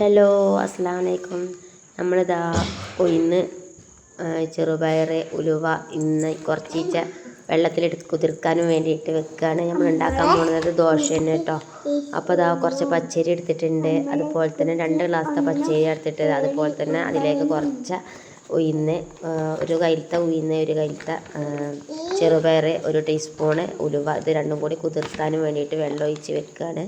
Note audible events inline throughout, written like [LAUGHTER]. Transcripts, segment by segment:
Hello അസ്സാം വലൈക്കും നമ്മളിതാ ഉയിന്ന് ചെറുപയർ ഉലുവ ഇന്ന് കുറച്ചീച്ച വെള്ളത്തിലെടുത്ത് കുതിർക്കാനും വേണ്ടിയിട്ട് വെക്കുകയാണ് നമ്മൾ ഉണ്ടാക്കാൻ പോകുന്നത് ദോശ തന്നെ കേട്ടോ അപ്പോൾ ഇതാ കുറച്ച് പച്ചരി എടുത്തിട്ടുണ്ട്. അതുപോലെ തന്നെ രണ്ട് ഗ്ലാസ്സത്തെ പച്ചരി എടുത്തിട്ട് അതുപോലെ തന്നെ അതിലേക്ക് കുറച്ച് ഉയിന്ന് ഒരു കയ്യിലത്തെ ഉയിന്ന് ഒരു കയ്യിലത്തെ ചെറുപയർ ഒരു ടീസ്പൂണ് ഉലുവ. ഇത് രണ്ടും കൂടി കുതിർക്കാനും വേണ്ടിയിട്ട് വെള്ളം ഒഴിച്ച് വെക്കുകയാണ്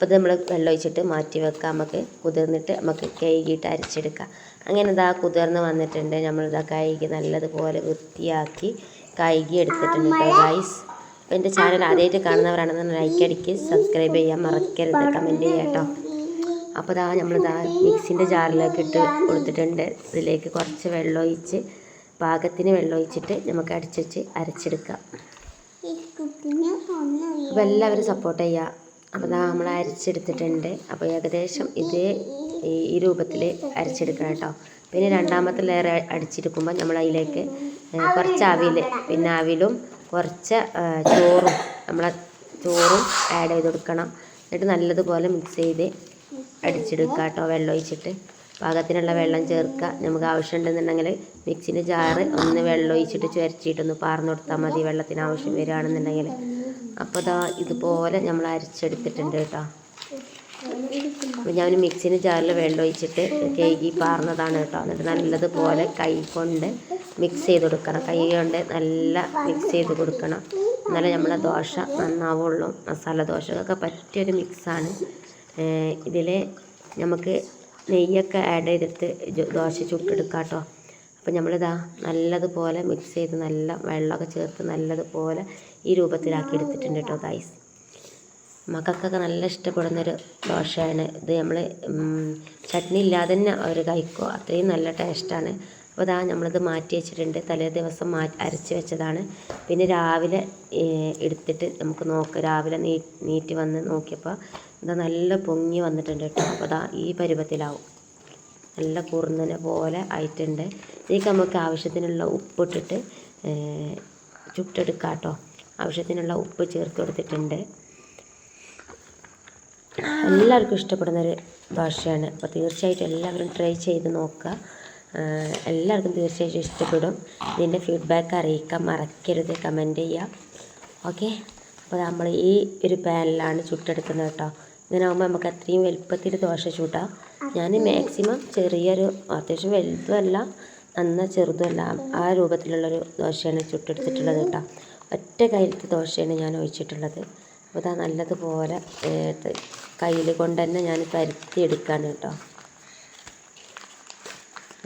അപ്പോൾ ഇത് നമ്മൾ വെള്ളം ഒഴിച്ചിട്ട് മാറ്റി വെക്കാം. നമുക്ക് കുതിർന്നിട്ട് നമുക്ക് കഴുകിയിട്ട് അരച്ചെടുക്കാം. അങ്ങനെ ഇതാ കുതിർന്ന് വന്നിട്ടുണ്ട്. നമ്മളിതാ കഴുകി നല്ലതുപോലെ വൃത്തിയാക്കി കഴുകി എടുത്തിട്ടുണ്ട് കേട്ടോ ഗൈസ് അപ്പോൾ എന്റെ ചാനൽ ആദ്യമായിട്ട് കാണുന്നവരാണെന്ന് ലൈക്ക് അടിക്ക് സബ്സ്ക്രൈബ് ചെയ്യാൻ മറക്കരുത്. കമന്റ് ചെയ്യാം കേട്ടോ അപ്പോൾ ഇതാ നമ്മളിതാ മിക്സിന്റെ ജാറിലേക്ക് ഇട്ട് കൊടുത്തിട്ടുണ്ട്. ഇതിലേക്ക് കുറച്ച് വെള്ളം ഒഴിച്ച് പാകത്തിന് വെള്ളം ഒഴിച്ചിട്ട് നമുക്ക് അടിച്ച് വെച്ച് അരച്ചെടുക്കാം. അപ്പോൾ എല്ലാവരും സപ്പോർട്ട് ചെയ്യുക അപ്പോൾ ഇതാ നമ്മൾ അരച്ചെടുത്തിട്ടുണ്ട്. അപ്പോൾ ഏകദേശം ഇതേ ഈ- രൂപത്തിൽ അരച്ചെടുക്കണം കേട്ടോ. പിന്നെ രണ്ടാമത്തെ ലെയർ അടിച്ചെടുക്കുമ്പോൾ നമ്മൾ അതിലേക്ക് കുറച്ച് അവിൽ പിന്നെ അവിലും കുറച്ച് ചോറും നമ്മൾ ചോറും ആഡ് ചെയ്ത് കൊടുക്കണം. എന്നിട്ട് നല്ലതുപോലെ മിക്സ് ചെയ്ത് അടിച്ചെടുക്കുക കേട്ടോ വെള്ളം ഒഴിച്ചിട്ട്. പാകത്തിനുള്ള വെള്ളം ചേർക്കുക. നമുക്ക് ആവശ്യമുണ്ടെന്നുണ്ടെങ്കിൽ മിക്സിന്റെ ജാറ് ഒന്ന് വെള്ളം ഒഴിച്ചിട്ട് ചുരച്ചിട്ടൊന്ന് പാർന്നു കൊടുത്താൽ മതി വെള്ളത്തിന് ആവശ്യം വരികയാണെന്നുണ്ടെങ്കിൽ അപ്പോൾ ഇതാ ഇതുപോലെ നമ്മൾ അരച്ചെടുത്തിട്ടുണ്ട് കേട്ടോ. അപ്പോൾ ഞാൻ മിക്സിന് ജാറിൽ വെള്ളം ഒഴിച്ചിട്ട് കേകി പാർന്നതാണ് കേട്ടോ. എന്നിട്ട് നല്ലതുപോലെ കൈ കൊണ്ട് മിക്സ് ചെയ്ത് കൊടുക്കണം. കൈ കൊണ്ട് നല്ല മിക്സ് ചെയ്ത് കൊടുക്കണം. എന്നാലേ നമ്മളെ ദോശ നന്നാവുള്ളൂ. മസാല ദോശക്കൊക്കെ പറ്റിയൊരു മിക്സാണ്. ഇതിൽ നമുക്ക് നെയ്യൊക്കെ ആഡ് ചെയ്തിട്ട് ദോശ ചുട്ടെടുക്കാം കേട്ടോ. അപ്പോൾ നമ്മളിതാ നല്ലതുപോലെ മിക്സ് ചെയ്ത് നല്ല വെള്ളമൊക്കെ ചേർത്ത് നല്ലതുപോലെ ഈ രൂപത്തിലാക്കി എടുത്തിട്ടുണ്ട് കേട്ടോ ഗൈസ് മക്കൾക്കൊക്കെ നല്ല ഇഷ്ടപ്പെടുന്നൊരു ദോശയാണ്. ഇത് നമ്മൾ ചട്നി ഇല്ലാതെ തന്നെ അവർ കഴിക്കുക അത്രയും നല്ല ടേസ്റ്റാണ് അപ്പോൾ ഇതാ നമ്മളിത് മാറ്റി വെച്ചിട്ടുണ്ട്. തലേ ദിവസം മാ അരച്ച് വെച്ചതാണ്. പിന്നെ രാവിലെ എടുത്തിട്ട് നമുക്ക് നോക്കാം രാവിലെ നീ നീറ്റ് വന്ന് നോക്കിയപ്പോൾ ഇതാ നല്ല പൊങ്ങി വന്നിട്ടുണ്ട് കേട്ടോ അപ്പോൾ ഇതാ ഈ പരുവത്തിലാവും. നല്ല കുറുന്നനെ പോലെ ആയിട്ടുണ്ട്. ഇതിലേക്ക് നമുക്ക് ആവശ്യത്തിനുള്ള ഉപ്പിട്ടിട്ട് ചുട്ടെടുക്കാം കേട്ടോ. ആവശ്യത്തിനുള്ള ഉപ്പ് ചേർത്ത് കൊടുത്തിട്ടുണ്ട്. എല്ലാവർക്കും ഇഷ്ടപ്പെടുന്ന ഒരു ഭാഷയാണ്. അപ്പോൾ തീർച്ചയായിട്ടും എല്ലാവരും ട്രൈ ചെയ്ത് നോക്കുക. എല്ലാവർക്കും തീർച്ചയായിട്ടും ഇഷ്ടപ്പെടും. ഇതിന്റെ ഫീഡ്ബാക്ക് അറിയിക്കാൻ മറക്കരുത്. കമന്റ് ചെയ്യുക. ഓക്കെ? അപ്പോൾ നമ്മൾ ഈ ഒരു പാനിലാണ് ചുട്ടെടുക്കുന്നത് കേട്ടോ. ഇങ്ങനെ ആകുമ്പോൾ നമുക്ക് അത്രയും വലുപ്പത്തിൽ ദോശ ചൂട്ടാം ഞാൻ മാക്സിമം ചെറിയൊരു അത്യാവശ്യം വലുതുമല്ല നന്ന ചെറുതുമല്ല. ആ രൂപത്തിലുള്ളൊരു ദോശയാണ് ചുട്ടെടുത്തിട്ടുള്ളത് കേട്ടോ. ഒറ്റ കയ്യിലത്തെ ദോശയാണ് ഞാൻ ഒഴിച്ചിട്ടുള്ളത്. അപ്പോൾ ഇതാ നല്ലതുപോലെ കയ്യിൽ കൊണ്ട് തന്നെ ഞാൻ പരുത്തി എടുക്കാണ് കേട്ടോ.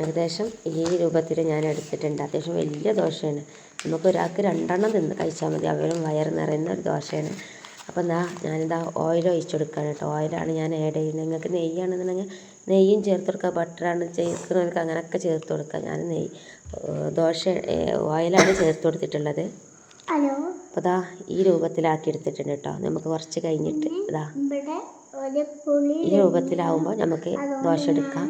ഏകദേശം ഈ രൂപത്തിൽ ഞാൻ എടുത്തിട്ടുണ്ട്. അത്യാവശ്യം വലിയ ദോശയാണ്. നമുക്ക് ഒരാൾക്ക് രണ്ടെണ്ണം തിന്ന് കഴിച്ചാൽ മതി. അവരും വയറ് നിറയുന്ന ഒരു ദോശയാണ്. അപ്പോൾ എന്താ ഞാനിതാ ഓയിൽ ഒഴിച്ചു കൊടുക്കുകയാണ് കേട്ടോ. ഓയിലാണ് ഞാൻ ആഡ് ചെയ്യുന്നത്. നിങ്ങൾക്ക് നെയ്യാണെന്നുണ്ടെങ്കിൽ നെയ്യും ചേർത്ത് കൊടുക്കുക. ബട്ടറാണ് ചേർക്കുന്നവർക്ക് അങ്ങനെയൊക്കെ ചേർത്ത് കൊടുക്കുക. ഞാൻ നെയ്യ് ദോശ ഓയിലാണ് ചേർത്ത് കൊടുത്തിട്ടുള്ളത്. ഹലോ? അപ്പോൾ ഇതാ ഈ രൂപത്തിലാക്കി എടുത്തിട്ടുണ്ട് കേട്ടോ. നമുക്ക് കുറച്ച് കഴിഞ്ഞിട്ട് ഇതാ ഈ രൂപത്തിലാവുമ്പോൾ നമുക്ക് ദോശ എടുക്കാം.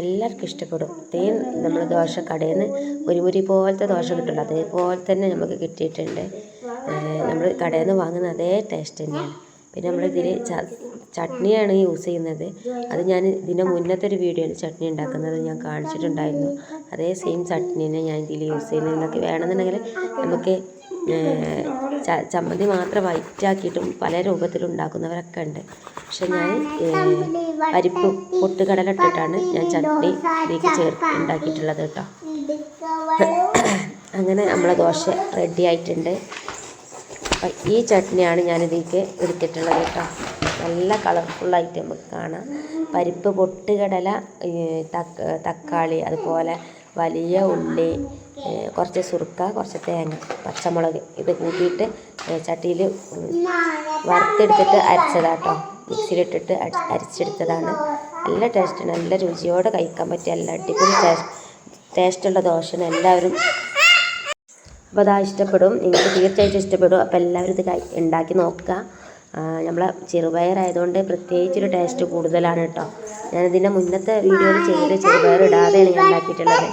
എല്ലാവർക്കും ഇഷ്ടപ്പെടും. തേൻ നമ്മൾ ദോശ കടയിൽ നിന്ന് ഒരു മുരി പോലത്തെ ദോശ കിട്ടുള്ളൂ. അതേപോലെ തന്നെ നമുക്ക് കിട്ടിയിട്ടുണ്ട്. നമ്മൾ കടയിൽ നിന്ന് വാങ്ങുന്ന അതേ ടേസ്റ്റ് തന്നെയാണ്. പിന്നെ നമ്മൾ ഇതിൽ ചട്നിയാണ് യൂസ് ചെയ്യുന്നത്. അത് ഞാൻ ഇതിന്റെ മുന്നത്തെ ഒരു വീഡിയോയിൽ ചട്നി ഉണ്ടാക്കുന്നത് ഞാൻ കാണിച്ചിട്ടുണ്ടായിരുന്നു. അതേ സെയിം ചട്നി തന്നെ ഞാൻ ഇതിൽ യൂസ് ചെയ്യുന്നത്. നിങ്ങൾക്ക് വേണമെന്നുണ്ടെങ്കിൽ നമുക്ക് ചമ്മന്തി മാത്രം വൈറ്റാക്കിയിട്ടും പല രൂപത്തിൽ ഉണ്ടാക്കുന്നവരൊക്കെ ഉണ്ട്. പക്ഷെ ഞാൻ പരിപ്പ് പൊട്ടുകടല ഇട്ടിട്ടാണ് ഞാൻ ചട്ടി ഇതിലേക്ക് ചേർത്ത് ഉണ്ടാക്കിയിട്ടുള്ളത് കേട്ടോ. [COUGHS] അങ്ങനെ നമ്മളെ ദോശ റെഡി ആയിട്ടുണ്ട്. ഈ ചട്നിയാണ് ഞാൻ ഇതിലേക്ക് എടുത്തിട്ടുള്ളത് കേട്ടോ. നല്ല കളർഫുള്ളായിട്ട് നമുക്ക് കാണാം. പരിപ്പ് പൊട്ടുകടല തക്കാളി അതുപോലെ വലിയ ഉള്ളി കുറച്ച് സുറുക്ക കുറച്ച് തേങ്ങ പച്ചമുളക് ഇത് കൂട്ടിയിട്ട് ചട്ടിയിൽ വറുത്തെടുത്തിട്ട് അരച്ചതാട്ടോ. മിക്സിയിലിട്ടിട്ട് അര അരച്ചെടുത്തതാണ്. നല്ല ടേസ്റ്റ് നല്ല രുചിയോടെ കഴിക്കാൻ പറ്റിയ നല്ല അടിപൊളി ടേസ്റ്റ് ടേസ്റ്റുള്ള ദോശയാണ് എല്ലാവരും. അപ്പോൾ അതാ ഇഷ്ടപ്പെടും. നിങ്ങൾക്ക് തീർച്ചയായിട്ടും ഇഷ്ടപ്പെടും. അപ്പോൾ എല്ലാവരും ഇത് ഉണ്ടാക്കി നോക്കുക. നമ്മളെ ചെറുപയറായതുകൊണ്ട് പ്രത്യേകിച്ചൊരു ടേസ്റ്റ് കൂടുതലാണ് കേട്ടോ. ഞാനിതിന്റെ മുന്നത്തെ വീഡിയോയിൽ ചെയ്ത് ചെറുപയർ ഇടാതെയാണ് ഞാൻ ഉണ്ടാക്കിയിട്ടുള്ളത്.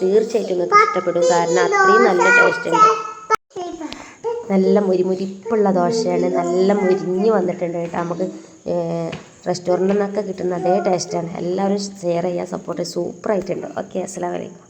തീർച്ചയായിട്ടും നിങ്ങൾക്ക് ഇഷ്ടപ്പെടും. കാരണം അത്രയും നല്ല ടേസ്റ്റ് ഉണ്ട്. നല്ല മുരിമുരിപ്പുള്ള ദോശയാണ്. നല്ല മുരിഞ്ഞ് വന്നിട്ടുണ്ട് കേട്ടോ. നമുക്ക് റെസ്റ്റോറന്റിൽ നിന്നൊക്കെ കിട്ടുന്ന അതേ ടേസ്റ്റാണ് എല്ലാവരും ഷെയർ ചെയ്യുക സപ്പോർട്ട് സൂപ്പറായിട്ടുണ്ട്. ഓക്കെ അസ്സലാമു അലൈക്കും.